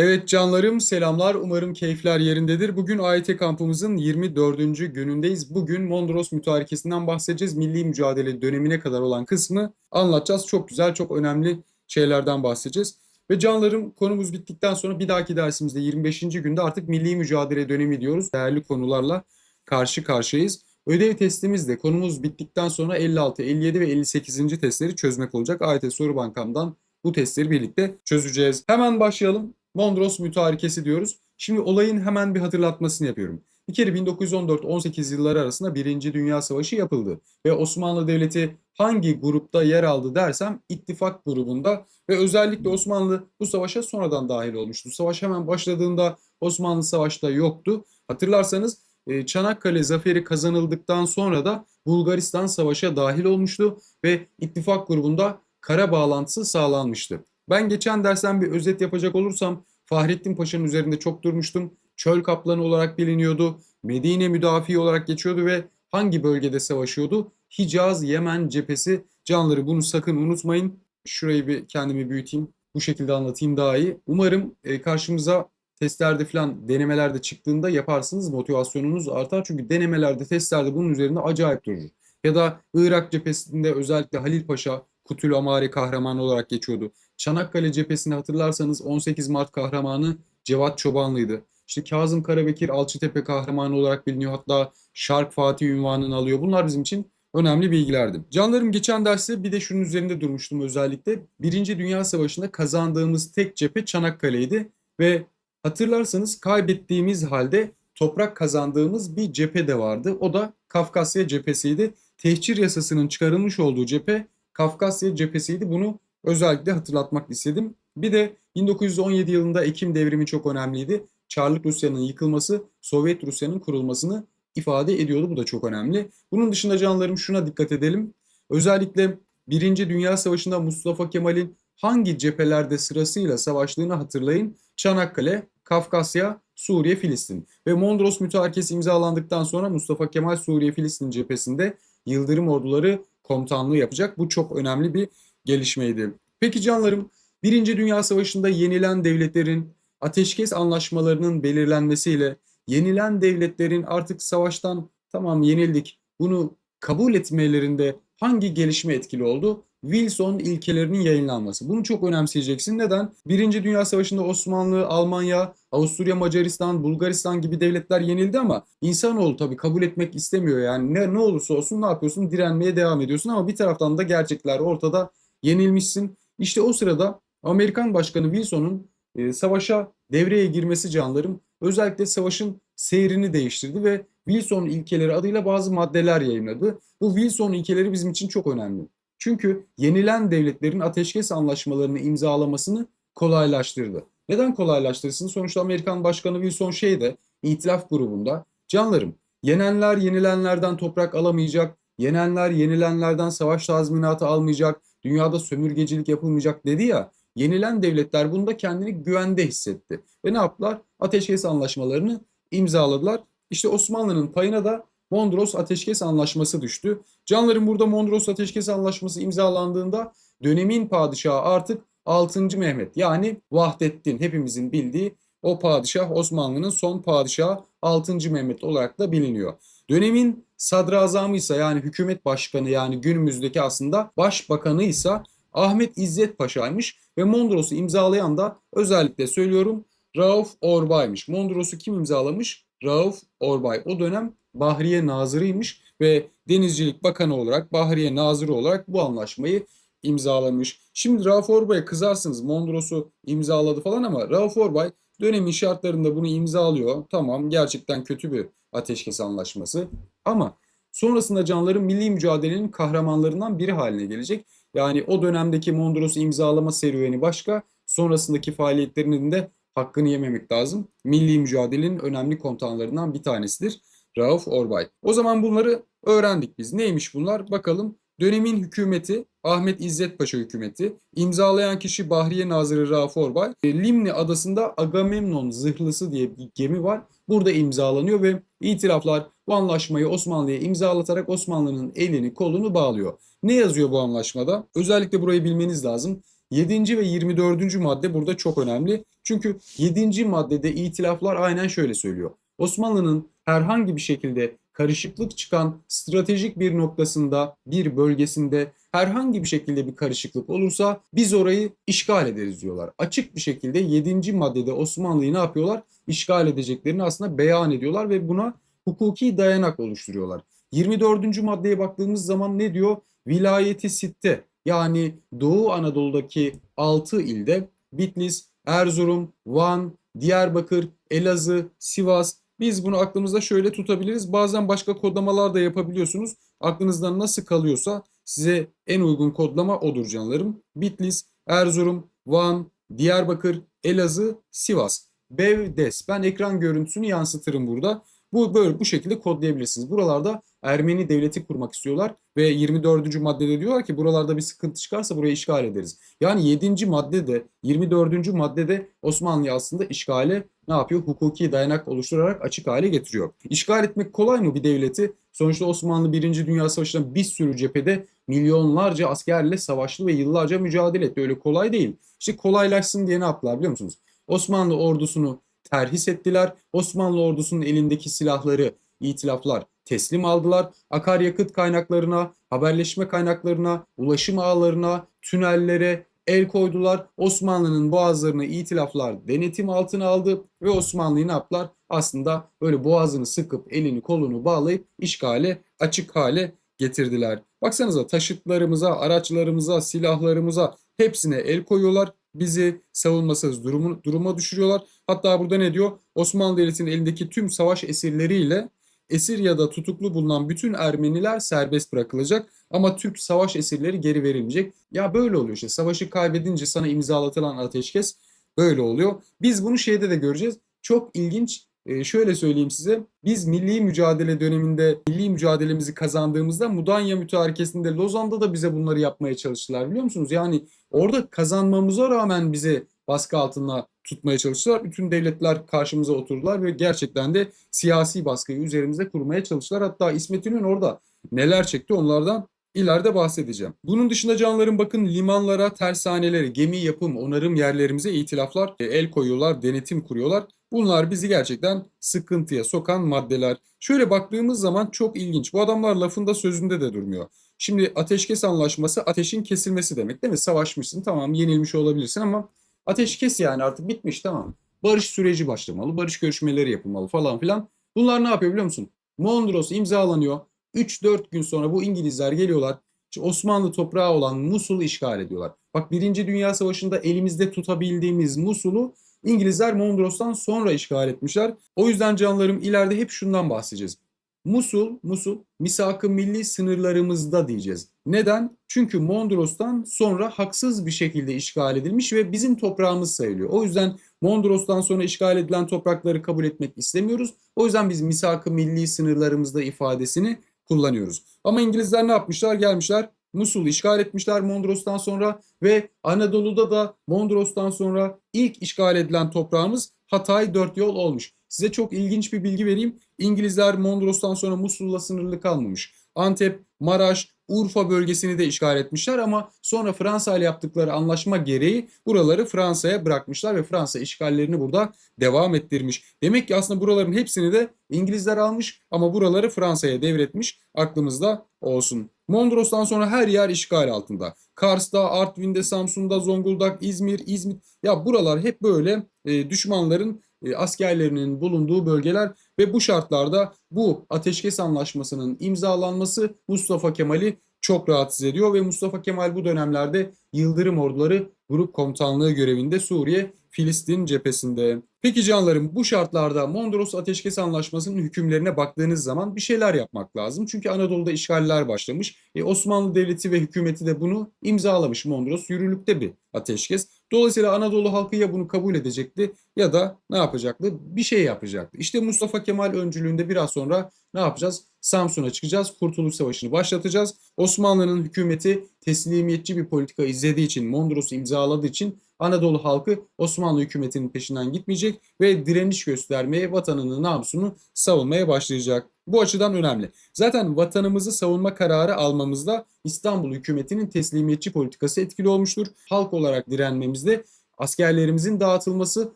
Evet canlarım selamlar. Umarım keyifler yerindedir. Bugün AYT kampımızın 24. günündeyiz. Bugün Mondros mütarekesinden bahsedeceğiz. Milli mücadele dönemine kadar olan kısmı anlatacağız. Çok güzel, çok önemli şeylerden bahsedeceğiz. Ve canlarım konumuz bittikten sonra bir dahaki dersimizde 25. günde artık milli mücadele dönemi diyoruz. Değerli konularla karşı karşıyayız. Ödev testimiz de konumuz bittikten sonra 56, 57 ve 58. testleri çözmek olacak. AYT Soru Bankam'dan bu testleri birlikte çözeceğiz. Hemen başlayalım. Mondros mütarekesi diyoruz. Şimdi olayın hemen bir hatırlatmasını yapıyorum. Bir kere 1914-18 yılları arasında Birinci Dünya Savaşı yapıldı. Ve Osmanlı Devleti hangi grupta yer aldı dersem ittifak grubunda ve özellikle Osmanlı bu savaşa sonradan dahil olmuştu. Savaş hemen başladığında Osmanlı savaşta yoktu. Hatırlarsanız e, Çanakkale zaferi kazanıldıktan sonra da Bulgaristan savaşa dahil olmuştu ve ittifak grubunda kara bağlantısı sağlanmıştı. Ben geçen dersten bir özet yapacak olursam Fahrettin Paşa'nın üzerinde çok durmuştum. Çöl kaplanı olarak biliniyordu. Medine müdafi olarak geçiyordu ve hangi bölgede savaşıyordu? Hicaz, Yemen cephesi. Canları bunu sakın unutmayın. Şurayı bir kendimi büyüteyim. Bu şekilde anlatayım daha iyi. Umarım e, karşımıza testlerde falan denemelerde çıktığında yaparsınız motivasyonunuz artar. Çünkü denemelerde testlerde bunun üzerinde acayip durur. Ya da Irak cephesinde özellikle Halil Paşa Kutül Amari kahramanı olarak geçiyordu. Çanakkale cephesini hatırlarsanız 18 Mart kahramanı Cevat Çobanlı'ydı. İşte Kazım Karabekir Alçıtepe kahramanı olarak biliniyor. Hatta Şark Fatih ünvanını alıyor. Bunlar bizim için önemli bilgilerdi. Canlarım geçen derste bir de şunun üzerinde durmuştum özellikle. Birinci Dünya Savaşı'nda kazandığımız tek cephe Çanakkale'ydi. Ve hatırlarsanız kaybettiğimiz halde toprak kazandığımız bir cephe de vardı. O da Kafkasya cephesiydi. Tehcir yasasının çıkarılmış olduğu cephe Kafkasya cephesiydi. Bunu özellikle hatırlatmak istedim. Bir de 1917 yılında Ekim devrimi çok önemliydi. Çarlık Rusya'nın yıkılması, Sovyet Rusya'nın kurulmasını ifade ediyordu. Bu da çok önemli. Bunun dışında canlarım şuna dikkat edelim. Özellikle Birinci Dünya Savaşı'nda Mustafa Kemal'in hangi cephelerde sırasıyla savaştığını hatırlayın. Çanakkale, Kafkasya, Suriye, Filistin. Ve Mondros Mütarekesi imzalandıktan sonra Mustafa Kemal Suriye, Filistin cephesinde Yıldırım orduları komutanlığı yapacak. Bu çok önemli bir gelişmeydi. Peki canlarım, Birinci Dünya Savaşı'nda yenilen devletlerin ateşkes anlaşmalarının belirlenmesiyle yenilen devletlerin artık savaştan tamam yenildik bunu kabul etmelerinde hangi gelişme etkili oldu? Wilson ilkelerinin yayınlanması. Bunu çok önemseyeceksin. Neden? Birinci Dünya Savaşı'nda Osmanlı, Almanya, Avusturya, Macaristan, Bulgaristan gibi devletler yenildi ama insanoğlu tabii kabul etmek istemiyor. Yani ne, ne olursa olsun ne yapıyorsun? Direnmeye devam ediyorsun ama bir taraftan da gerçekler ortada yenilmişsin. İşte o sırada Amerikan Başkanı Wilson'un e, savaşa devreye girmesi canlarım özellikle savaşın seyrini değiştirdi ve Wilson ilkeleri adıyla bazı maddeler yayınladı. Bu Wilson ilkeleri bizim için çok önemli. Çünkü yenilen devletlerin ateşkes anlaşmalarını imzalamasını kolaylaştırdı. Neden kolaylaştırsın? Sonuçta Amerikan Başkanı Wilson şeyde, itilaf grubunda, canlarım, yenenler yenilenlerden toprak alamayacak, yenenler yenilenlerden savaş tazminatı almayacak, dünyada sömürgecilik yapılmayacak dedi ya, yenilen devletler bunda kendini güvende hissetti. Ve ne yaptılar? Ateşkes anlaşmalarını imzaladılar. İşte Osmanlı'nın payına da Mondros Ateşkes Anlaşması düştü. Canların burada Mondros Ateşkes Anlaşması imzalandığında dönemin padişahı artık 6. Mehmet yani Vahdettin hepimizin bildiği o padişah Osmanlı'nın son padişahı 6. Mehmet olarak da biliniyor. Dönemin sadrazamı ise yani hükümet başkanı yani günümüzdeki aslında başbakanı ise Ahmet İzzet Paşa'ymış ve Mondros'u imzalayan da özellikle söylüyorum Rauf Orbay'mış. Mondros'u kim imzalamış? Rauf Orbay. O dönem Bahriye Nazırıymış ve Denizcilik Bakanı olarak Bahriye Nazırı olarak bu anlaşmayı imzalamış. Şimdi Rauf Orbay'a kızarsınız Mondros'u imzaladı falan ama Rauf Orbay dönemin şartlarında bunu imzalıyor. Tamam gerçekten kötü bir ateşkes anlaşması ama sonrasında canların milli mücadelenin kahramanlarından biri haline gelecek. Yani o dönemdeki Mondros'u imzalama serüveni başka, sonrasındaki faaliyetlerinin de hakkını yememek lazım. Milli mücadelenin önemli komutanlarından bir tanesidir. Rauf Orbay. O zaman bunları öğrendik biz. Neymiş bunlar? Bakalım. Dönemin hükümeti Ahmet İzzet Paşa hükümeti, imzalayan kişi Bahriye Nazırı Rauf Orbay. E, Limni adasında Agamemnon zırhlısı diye bir gemi var. Burada imzalanıyor ve itiraflar bu anlaşmayı Osmanlı'ya imzalatarak Osmanlı'nın elini kolunu bağlıyor. Ne yazıyor bu anlaşmada? Özellikle burayı bilmeniz lazım. 7. ve 24. madde burada çok önemli. Çünkü 7. maddede itilaflar aynen şöyle söylüyor. Osmanlı'nın herhangi bir şekilde karışıklık çıkan stratejik bir noktasında, bir bölgesinde herhangi bir şekilde bir karışıklık olursa biz orayı işgal ederiz diyorlar. Açık bir şekilde 7. maddede Osmanlı'yı ne yapıyorlar? İşgal edeceklerini aslında beyan ediyorlar ve buna hukuki dayanak oluşturuyorlar. 24. maddeye baktığımız zaman ne diyor? Vilayeti sitte yani Doğu Anadolu'daki 6 ilde Bitlis, Erzurum, Van, Diyarbakır, Elazığ, Sivas biz bunu aklımızda şöyle tutabiliriz. Bazen başka kodlamalar da yapabiliyorsunuz. Aklınızdan nasıl kalıyorsa size en uygun kodlama odur canlarım. Bitlis, Erzurum, Van, Diyarbakır, Elazığ, Sivas. Bevdes. Ben ekran görüntüsünü yansıtırım burada. Bu böyle bu şekilde kodlayabilirsiniz. Buralarda Ermeni devleti kurmak istiyorlar ve 24. maddede diyorlar ki buralarda bir sıkıntı çıkarsa burayı işgal ederiz. Yani 7. maddede 24. maddede Osmanlı aslında işgale ne yapıyor? Hukuki dayanak oluşturarak açık hale getiriyor. İşgal etmek kolay mı bir devleti? Sonuçta Osmanlı 1. Dünya Savaşı'nda bir sürü cephede milyonlarca askerle savaştı ve yıllarca mücadele etti. Öyle kolay değil. İşte kolaylaşsın diye ne yaptılar biliyor musunuz? Osmanlı ordusunu terhis ettiler. Osmanlı ordusunun elindeki silahları itilaflar teslim aldılar. Akaryakıt kaynaklarına, haberleşme kaynaklarına, ulaşım ağlarına, tünellere el koydular. Osmanlı'nın boğazlarını itilaflar denetim altına aldı ve Osmanlı'yı ne yaptılar? Aslında böyle boğazını sıkıp elini kolunu bağlayıp işgale açık hale getirdiler. Baksanıza taşıtlarımıza, araçlarımıza, silahlarımıza hepsine el koyuyorlar. Bizi savunmasız durumu, duruma düşürüyorlar. Hatta burada ne diyor? Osmanlı Devleti'nin elindeki tüm savaş esirleriyle esir ya da tutuklu bulunan bütün Ermeniler serbest bırakılacak ama Türk savaş esirleri geri verilmeyecek. Ya böyle oluyor işte. Savaşı kaybedince sana imzalatılan ateşkes böyle oluyor. Biz bunu şeyde de göreceğiz. Çok ilginç ee, şöyle söyleyeyim size. Biz milli mücadele döneminde milli mücadelemizi kazandığımızda Mudanya mütarekesinde Lozan'da da bize bunları yapmaya çalıştılar biliyor musunuz? Yani orada kazanmamıza rağmen bize baskı altında tutmaya çalıştılar. Bütün devletler karşımıza oturdular ve gerçekten de siyasi baskıyı üzerimizde kurmaya çalıştılar. Hatta İsmet İnönü orada neler çekti onlardan ileride bahsedeceğim. Bunun dışında canlarım bakın limanlara, tersanelere, gemi yapım, onarım yerlerimize itilaflar e, el koyuyorlar, denetim kuruyorlar. Bunlar bizi gerçekten sıkıntıya sokan maddeler. Şöyle baktığımız zaman çok ilginç. Bu adamlar lafında sözünde de durmuyor. Şimdi ateşkes anlaşması ateşin kesilmesi demek değil mi? Savaşmışsın tamam yenilmiş olabilirsin ama ateşkes yani artık bitmiş tamam. Barış süreci başlamalı, barış görüşmeleri yapılmalı falan filan. Bunlar ne yapıyor biliyor musun? Mondros imzalanıyor. 3-4 gün sonra bu İngilizler geliyorlar. Osmanlı toprağı olan Musul'u işgal ediyorlar. Bak Birinci Dünya Savaşı'nda elimizde tutabildiğimiz Musul'u İngilizler Mondros'tan sonra işgal etmişler. O yüzden canlarım ileride hep şundan bahsedeceğiz. Musul, Musul misak-ı milli sınırlarımızda diyeceğiz. Neden? Çünkü Mondros'tan sonra haksız bir şekilde işgal edilmiş ve bizim toprağımız sayılıyor. O yüzden Mondros'tan sonra işgal edilen toprakları kabul etmek istemiyoruz. O yüzden biz misak-ı milli sınırlarımızda ifadesini kullanıyoruz. Ama İngilizler ne yapmışlar? Gelmişler Musul'u işgal etmişler Mondros'tan sonra ve Anadolu'da da Mondros'tan sonra ilk işgal edilen toprağımız Hatay dört yol olmuş. Size çok ilginç bir bilgi vereyim. İngilizler Mondros'tan sonra Musul'la sınırlı kalmamış. Antep, Maraş, Urfa bölgesini de işgal etmişler ama sonra Fransa ile yaptıkları anlaşma gereği buraları Fransa'ya bırakmışlar ve Fransa işgallerini burada devam ettirmiş. Demek ki aslında buraların hepsini de İngilizler almış ama buraları Fransa'ya devretmiş. Aklımızda olsun. Mondros'tan sonra her yer işgal altında. Kars'ta, Artvin'de, Samsun'da, Zonguldak, İzmir, İzmit. Ya buralar hep böyle e, düşmanların e, askerlerinin bulunduğu bölgeler ve bu şartlarda bu ateşkes anlaşmasının imzalanması Mustafa Kemal'i çok rahatsız ediyor ve Mustafa Kemal bu dönemlerde Yıldırım Orduları Grup Komutanlığı görevinde Suriye, Filistin cephesinde. Peki canlarım bu şartlarda Mondros Ateşkes Anlaşması'nın hükümlerine baktığınız zaman bir şeyler yapmak lazım. Çünkü Anadolu'da işgaller başlamış. E, Osmanlı Devleti ve hükümeti de bunu imzalamış Mondros. Yürürlükte bir ateşkes. Dolayısıyla Anadolu halkı ya bunu kabul edecekti ya da ne yapacaktı? Bir şey yapacaktı. İşte Mustafa Kemal öncülüğünde biraz sonra ne yapacağız? Samsun'a çıkacağız. Kurtuluş Savaşı'nı başlatacağız. Osmanlı'nın hükümeti teslimiyetçi bir politika izlediği için, Mondros'u imzaladığı için Anadolu halkı Osmanlı hükümetinin peşinden gitmeyecek ve direniş göstermeye, vatanını, namusunu savunmaya başlayacak. Bu açıdan önemli. Zaten vatanımızı savunma kararı almamızda İstanbul hükümetinin teslimiyetçi politikası etkili olmuştur. Halk olarak direnmemizde askerlerimizin dağıtılması,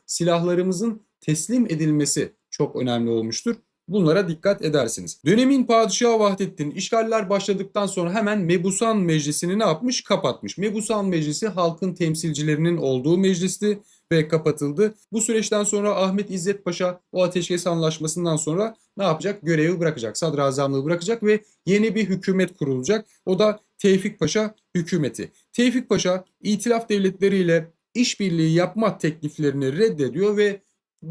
silahlarımızın teslim edilmesi çok önemli olmuştur. Bunlara dikkat edersiniz. Dönemin padişahı Vahdettin işgaller başladıktan sonra hemen Mebusan Meclisi'ni ne yapmış? Kapatmış. Mebusan Meclisi halkın temsilcilerinin olduğu meclisti ve kapatıldı. Bu süreçten sonra Ahmet İzzet Paşa o ateşkes anlaşmasından sonra ne yapacak? Görevi bırakacak. Sadrazamlığı bırakacak ve yeni bir hükümet kurulacak. O da Tevfik Paşa hükümeti. Tevfik Paşa itilaf devletleriyle işbirliği yapma tekliflerini reddediyor ve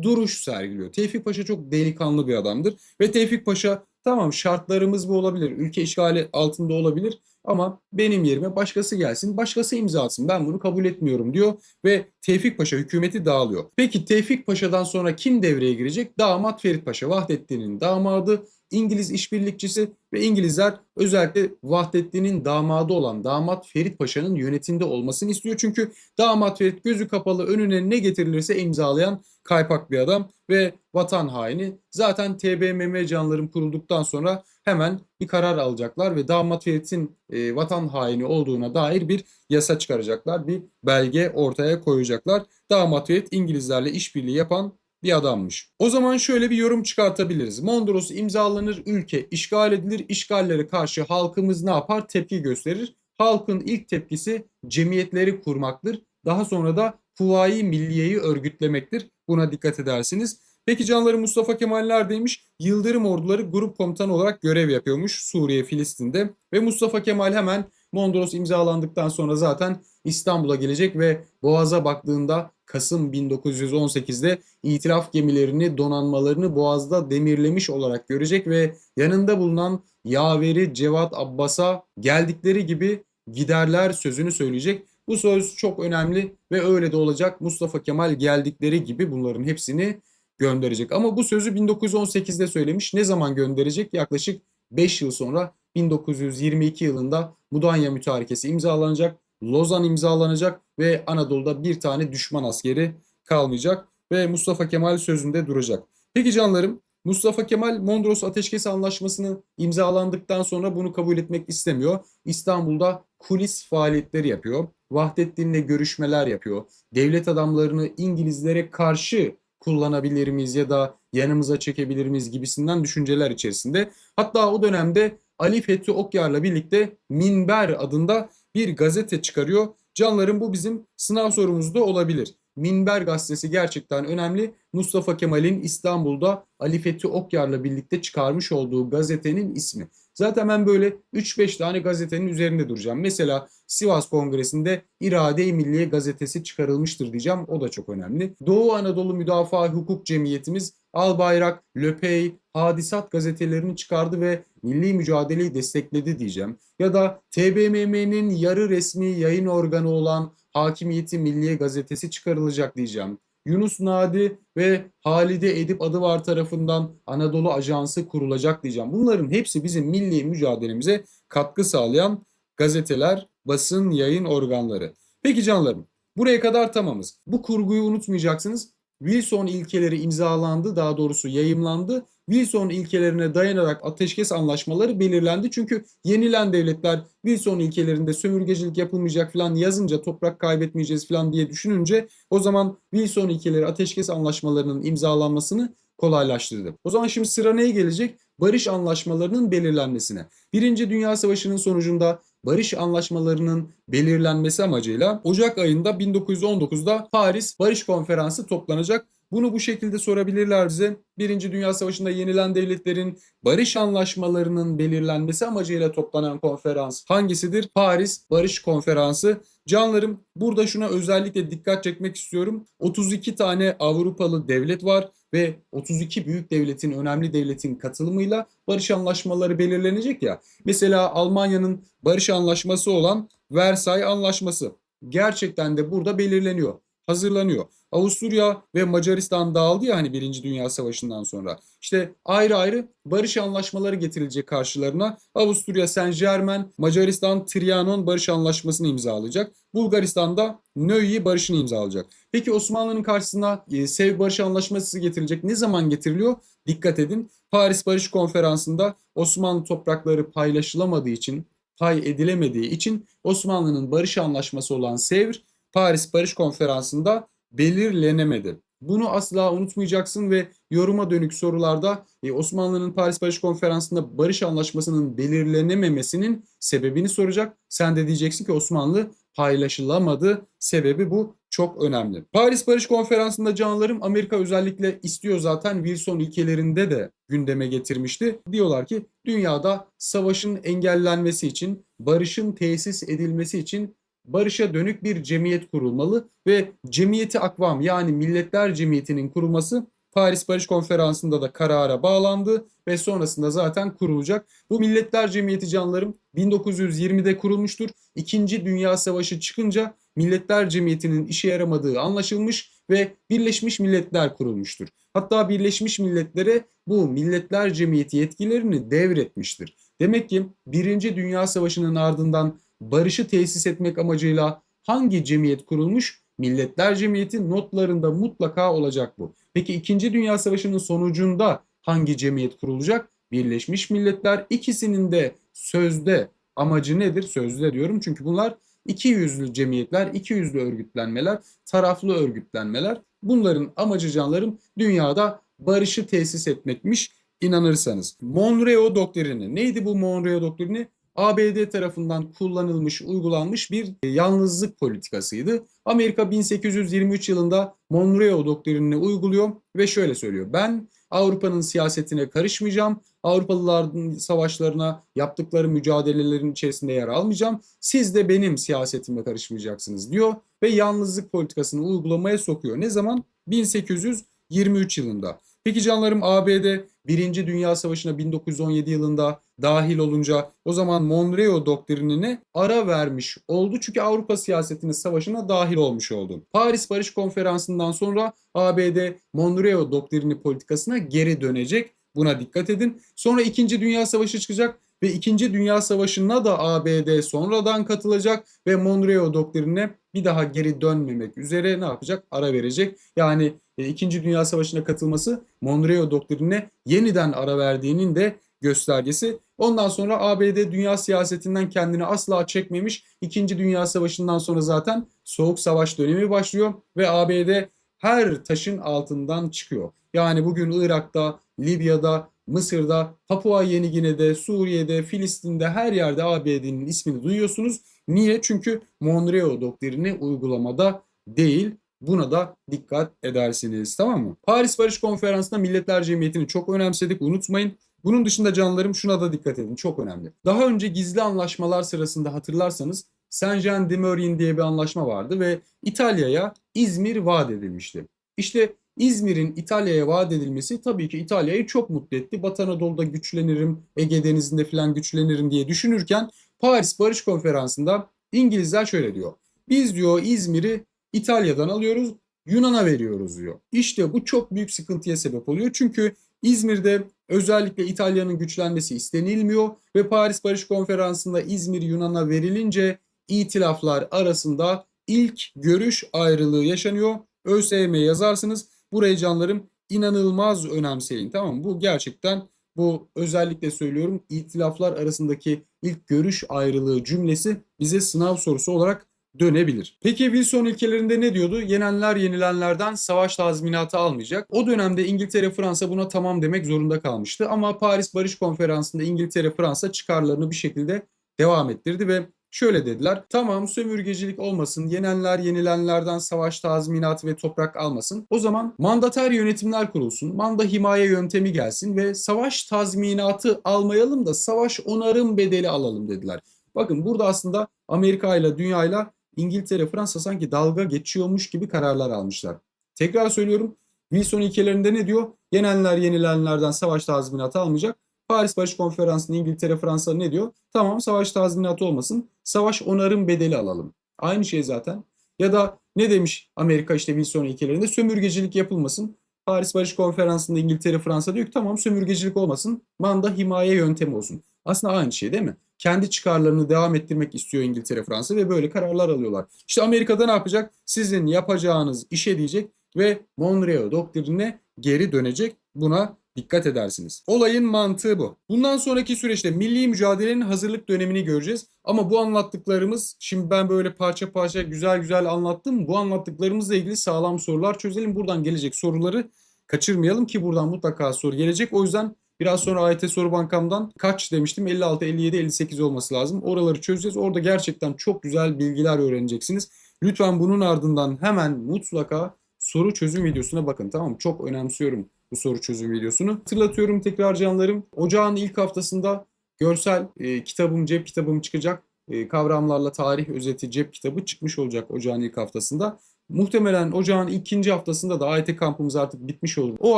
duruş sergiliyor. Tevfik Paşa çok delikanlı bir adamdır ve Tevfik Paşa tamam şartlarımız bu olabilir, ülke işgali altında olabilir ama benim yerime başkası gelsin, başkası imza atsın. Ben bunu kabul etmiyorum diyor ve Tevfik Paşa hükümeti dağılıyor. Peki Tevfik Paşa'dan sonra kim devreye girecek? Damat Ferit Paşa, Vahdettin'in damadı, İngiliz işbirlikçisi ve İngilizler özellikle Vahdettin'in damadı olan damat Ferit Paşa'nın yönetimde olmasını istiyor. Çünkü damat Ferit gözü kapalı önüne ne getirilirse imzalayan kaypak bir adam ve vatan haini. Zaten TBMM canlarım kurulduktan sonra hemen bir karar alacaklar ve damat Ferit'in e, vatan haini olduğuna dair bir yasa çıkaracaklar. Bir belge ortaya koyacaklar. Damat Ferit İngilizlerle işbirliği yapan bir adammış. O zaman şöyle bir yorum çıkartabiliriz. Mondros imzalanır, ülke işgal edilir. İşgallere karşı halkımız ne yapar? Tepki gösterir. Halkın ilk tepkisi cemiyetleri kurmaktır. Daha sonra da Kuvayi Milliye'yi örgütlemektir. Buna dikkat edersiniz. Peki canları Mustafa Kemal neredeymiş? Yıldırım orduları grup komutanı olarak görev yapıyormuş Suriye, Filistin'de. Ve Mustafa Kemal hemen Mondros imzalandıktan sonra zaten İstanbul'a gelecek ve Boğaz'a baktığında Kasım 1918'de itiraf gemilerini, donanmalarını Boğaz'da demirlemiş olarak görecek ve yanında bulunan yaveri Cevat Abbas'a geldikleri gibi giderler sözünü söyleyecek. Bu söz çok önemli ve öyle de olacak. Mustafa Kemal geldikleri gibi bunların hepsini gönderecek. Ama bu sözü 1918'de söylemiş. Ne zaman gönderecek? Yaklaşık 5 yıl sonra 1922 yılında Mudanya Mütarekesi imzalanacak. Lozan imzalanacak ve Anadolu'da bir tane düşman askeri kalmayacak ve Mustafa Kemal sözünde duracak. Peki canlarım Mustafa Kemal Mondros Ateşkes Anlaşması'nı imzalandıktan sonra bunu kabul etmek istemiyor. İstanbul'da kulis faaliyetleri yapıyor. Vahdettin'le görüşmeler yapıyor. Devlet adamlarını İngilizlere karşı kullanabilir miyiz ya da yanımıza çekebilir miyiz gibisinden düşünceler içerisinde. Hatta o dönemde Ali Fethi Okyar'la birlikte Minber adında bir gazete çıkarıyor. Canlarım bu bizim sınav sorumuzda olabilir. Minber gazetesi gerçekten önemli. Mustafa Kemal'in İstanbul'da Ali Fethi Okyar'la birlikte çıkarmış olduğu gazetenin ismi. Zaten ben böyle 3-5 tane gazetenin üzerinde duracağım. Mesela Sivas Kongresi'nde İrade-i Milliye gazetesi çıkarılmıştır diyeceğim. O da çok önemli. Doğu Anadolu Müdafaa Hukuk Cemiyetimiz Albayrak, Löpey, Hadisat gazetelerini çıkardı ve milli mücadeleyi destekledi diyeceğim. Ya da TBMM'nin yarı resmi yayın organı olan Hakimiyeti Milliye gazetesi çıkarılacak diyeceğim. Yunus Nadi ve Halide Edip Adıvar tarafından Anadolu Ajansı kurulacak diyeceğim. Bunların hepsi bizim milli mücadelemize katkı sağlayan gazeteler, basın, yayın organları. Peki canlarım, buraya kadar tamamız. Bu kurguyu unutmayacaksınız. Wilson ilkeleri imzalandı, daha doğrusu yayımlandı. Wilson ilkelerine dayanarak ateşkes anlaşmaları belirlendi. Çünkü yenilen devletler Wilson ilkelerinde sömürgecilik yapılmayacak falan yazınca toprak kaybetmeyeceğiz falan diye düşününce o zaman Wilson ilkeleri ateşkes anlaşmalarının imzalanmasını kolaylaştırdı. O zaman şimdi sıra neye gelecek? Barış anlaşmalarının belirlenmesine. Birinci Dünya Savaşı'nın sonucunda barış anlaşmalarının belirlenmesi amacıyla Ocak ayında 1919'da Paris Barış Konferansı toplanacak. Bunu bu şekilde sorabilirler bize. Birinci Dünya Savaşı'nda yenilen devletlerin barış anlaşmalarının belirlenmesi amacıyla toplanan konferans hangisidir? Paris Barış Konferansı. Canlarım burada şuna özellikle dikkat çekmek istiyorum. 32 tane Avrupalı devlet var ve 32 büyük devletin, önemli devletin katılımıyla barış anlaşmaları belirlenecek ya. Mesela Almanya'nın barış anlaşması olan Versay Anlaşması gerçekten de burada belirleniyor, hazırlanıyor. Avusturya ve Macaristan dağıldı ya hani Birinci Dünya Savaşı'ndan sonra. İşte ayrı ayrı barış anlaşmaları getirilecek karşılarına. Avusturya Saint Germain, Macaristan Trianon barış anlaşmasını imzalayacak. Bulgaristan'da Nöyi barışını imzalayacak. Peki Osmanlı'nın karşısına e, Sev Barış Anlaşması getirilecek. Ne zaman getiriliyor? Dikkat edin. Paris Barış Konferansı'nda Osmanlı toprakları paylaşılamadığı için, pay edilemediği için Osmanlı'nın barış anlaşması olan Sevr Paris Barış Konferansı'nda belirlenemedi. Bunu asla unutmayacaksın ve yoruma dönük sorularda e, Osmanlı'nın Paris Barış Konferansı'nda barış anlaşmasının belirlenememesinin sebebini soracak. Sen de diyeceksin ki Osmanlı paylaşılamadı. Sebebi bu. Çok önemli. Paris Barış Konferansı'nda canlarım Amerika özellikle istiyor zaten Wilson ilkelerinde de gündeme getirmişti. Diyorlar ki dünyada savaşın engellenmesi için, barışın tesis edilmesi için barışa dönük bir cemiyet kurulmalı ve cemiyeti akvam yani milletler cemiyetinin kurulması Paris Barış Konferansı'nda da karara bağlandı ve sonrasında zaten kurulacak. Bu Milletler Cemiyeti canlarım 1920'de kurulmuştur. İkinci Dünya Savaşı çıkınca Milletler Cemiyeti'nin işe yaramadığı anlaşılmış ve Birleşmiş Milletler kurulmuştur. Hatta Birleşmiş Milletler'e bu Milletler Cemiyeti yetkilerini devretmiştir. Demek ki Birinci Dünya Savaşı'nın ardından barışı tesis etmek amacıyla hangi cemiyet kurulmuş? Milletler Cemiyeti notlarında mutlaka olacak bu. Peki 2. Dünya Savaşı'nın sonucunda hangi cemiyet kurulacak? Birleşmiş Milletler ikisinin de sözde amacı nedir? Sözde diyorum çünkü bunlar iki yüzlü cemiyetler, iki yüzlü örgütlenmeler, taraflı örgütlenmeler. Bunların amacı canlarım dünyada barışı tesis etmekmiş inanırsanız. Monroe doktrini. Neydi bu Monroe doktrini? ABD tarafından kullanılmış, uygulanmış bir yalnızlık politikasıydı. Amerika 1823 yılında Monroe doktrinini uyguluyor ve şöyle söylüyor. Ben Avrupa'nın siyasetine karışmayacağım. Avrupalıların savaşlarına yaptıkları mücadelelerin içerisinde yer almayacağım. Siz de benim siyasetime karışmayacaksınız diyor ve yalnızlık politikasını uygulamaya sokuyor. Ne zaman? 1823 yılında. Peki canlarım ABD Birinci Dünya Savaşı'na 1917 yılında dahil olunca o zaman Monroe doktrinine ara vermiş oldu. Çünkü Avrupa siyasetinin savaşına dahil olmuş oldu. Paris Barış Konferansı'ndan sonra ABD Monroe doktrini politikasına geri dönecek. Buna dikkat edin. Sonra 2. Dünya Savaşı çıkacak ve 2. Dünya Savaşı'na da ABD sonradan katılacak ve Monroe doktrinine bir daha geri dönmemek üzere ne yapacak? Ara verecek. Yani 2. Dünya Savaşı'na katılması Monroe doktrinine yeniden ara verdiğinin de göstergesi. Ondan sonra ABD dünya siyasetinden kendini asla çekmemiş. İkinci Dünya Savaşı'ndan sonra zaten Soğuk Savaş dönemi başlıyor ve ABD her taşın altından çıkıyor. Yani bugün Irak'ta, Libya'da, Mısır'da, Papua Yeni Gine'de, Suriye'de, Filistin'de her yerde ABD'nin ismini duyuyorsunuz. Niye? Çünkü Monroe doktrini uygulamada değil. Buna da dikkat edersiniz tamam mı? Paris Barış Konferansı'nda Milletler Cemiyeti'ni çok önemsedik unutmayın. Bunun dışında canlarım şuna da dikkat edin çok önemli. Daha önce gizli anlaşmalar sırasında hatırlarsanız Saint-Jean-de-Maurienne diye bir anlaşma vardı ve İtalya'ya İzmir vaat edilmişti. İşte İzmir'in İtalya'ya vaat edilmesi tabii ki İtalya'yı çok mutlu etti. Batı Anadolu'da güçlenirim, Ege Denizi'nde falan güçlenirim diye düşünürken Paris Barış Konferansı'nda İngilizler şöyle diyor. Biz diyor İzmir'i İtalya'dan alıyoruz, Yunan'a veriyoruz diyor. İşte bu çok büyük sıkıntıya sebep oluyor. Çünkü İzmir'de özellikle İtalya'nın güçlenmesi istenilmiyor ve Paris Barış Konferansı'nda İzmir Yunan'a verilince itilaflar arasında ilk görüş ayrılığı yaşanıyor. ÖSYM yazarsınız. Burayı canlarım inanılmaz önemseyin tamam mı? Bu gerçekten bu özellikle söylüyorum itilaflar arasındaki ilk görüş ayrılığı cümlesi bize sınav sorusu olarak dönebilir. Peki Wilson ilkelerinde ne diyordu? Yenenler yenilenlerden savaş tazminatı almayacak. O dönemde İngiltere Fransa buna tamam demek zorunda kalmıştı. Ama Paris Barış Konferansı'nda İngiltere Fransa çıkarlarını bir şekilde devam ettirdi ve Şöyle dediler. Tamam sömürgecilik olmasın. Yenenler yenilenlerden savaş tazminatı ve toprak almasın. O zaman mandater yönetimler kurulsun. Manda himaye yöntemi gelsin ve savaş tazminatı almayalım da savaş onarım bedeli alalım dediler. Bakın burada aslında Amerika ile dünya ile İngiltere, Fransa sanki dalga geçiyormuş gibi kararlar almışlar. Tekrar söylüyorum. Wilson ilkelerinde ne diyor? Yenenler yenilenlerden savaş tazminatı almayacak. Paris Barış Konferansı'nda İngiltere, Fransa ne diyor? Tamam savaş tazminatı olmasın. Savaş onarım bedeli alalım. Aynı şey zaten. Ya da Ne demiş Amerika işte Wilson ilkelerinde? Sömürgecilik yapılmasın. Paris Barış Konferansı'nda İngiltere, Fransa diyor ki tamam sömürgecilik olmasın. Manda himaye yöntemi olsun. Aslında aynı şey değil mi? Kendi çıkarlarını devam ettirmek istiyor İngiltere, Fransa ve böyle kararlar alıyorlar. İşte Amerika'da ne yapacak? Sizin yapacağınız işe diyecek ve Monroe doktrinine geri dönecek. Buna dikkat edersiniz. Olayın mantığı bu. Bundan sonraki süreçte milli mücadelenin hazırlık dönemini göreceğiz. Ama bu anlattıklarımız, şimdi ben böyle parça parça güzel güzel anlattım. Bu anlattıklarımızla ilgili sağlam sorular çözelim. Buradan gelecek soruları kaçırmayalım ki buradan mutlaka soru gelecek. O yüzden biraz sonra AYT soru bankamdan kaç demiştim? 56, 57, 58 olması lazım. Oraları çözeceğiz. Orada gerçekten çok güzel bilgiler öğreneceksiniz. Lütfen bunun ardından hemen mutlaka soru çözüm videosuna bakın tamam mı? Çok önemsiyorum bu soru çözüm videosunu. Hatırlatıyorum tekrar canlarım. Ocağın ilk haftasında görsel e, kitabım, cep kitabım çıkacak. E, kavramlarla tarih özeti cep kitabı çıkmış olacak ocağın ilk haftasında. Muhtemelen ocağın ikinci haftasında da AYT kampımız artık bitmiş olur. O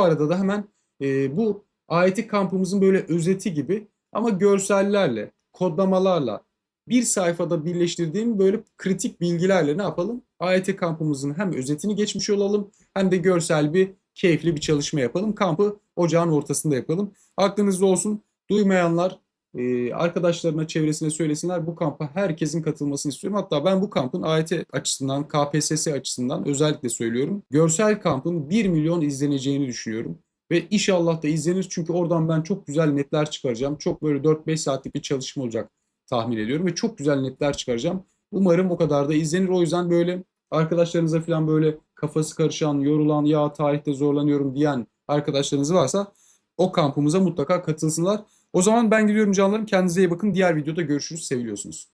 arada da hemen e, bu AYT kampımızın böyle özeti gibi ama görsellerle, kodlamalarla bir sayfada birleştirdiğim böyle kritik bilgilerle ne yapalım? AYT kampımızın hem özetini geçmiş olalım hem de görsel bir keyifli bir çalışma yapalım. Kampı ocağın ortasında yapalım. Aklınızda olsun. Duymayanlar e, arkadaşlarına, çevresine söylesinler. Bu kampa herkesin katılmasını istiyorum. Hatta ben bu kampın AYT açısından, KPSS açısından özellikle söylüyorum. Görsel kampın 1 milyon izleneceğini düşünüyorum. Ve inşallah da izlenir çünkü oradan ben çok güzel netler çıkaracağım. Çok böyle 4-5 saatlik bir çalışma olacak tahmin ediyorum ve çok güzel netler çıkaracağım. Umarım o kadar da izlenir. O yüzden böyle arkadaşlarınıza falan böyle kafası karışan, yorulan, ya tarihte zorlanıyorum diyen arkadaşlarınız varsa o kampımıza mutlaka katılsınlar. O zaman ben gidiyorum canlarım. Kendinize iyi bakın. Diğer videoda görüşürüz. Seviliyorsunuz.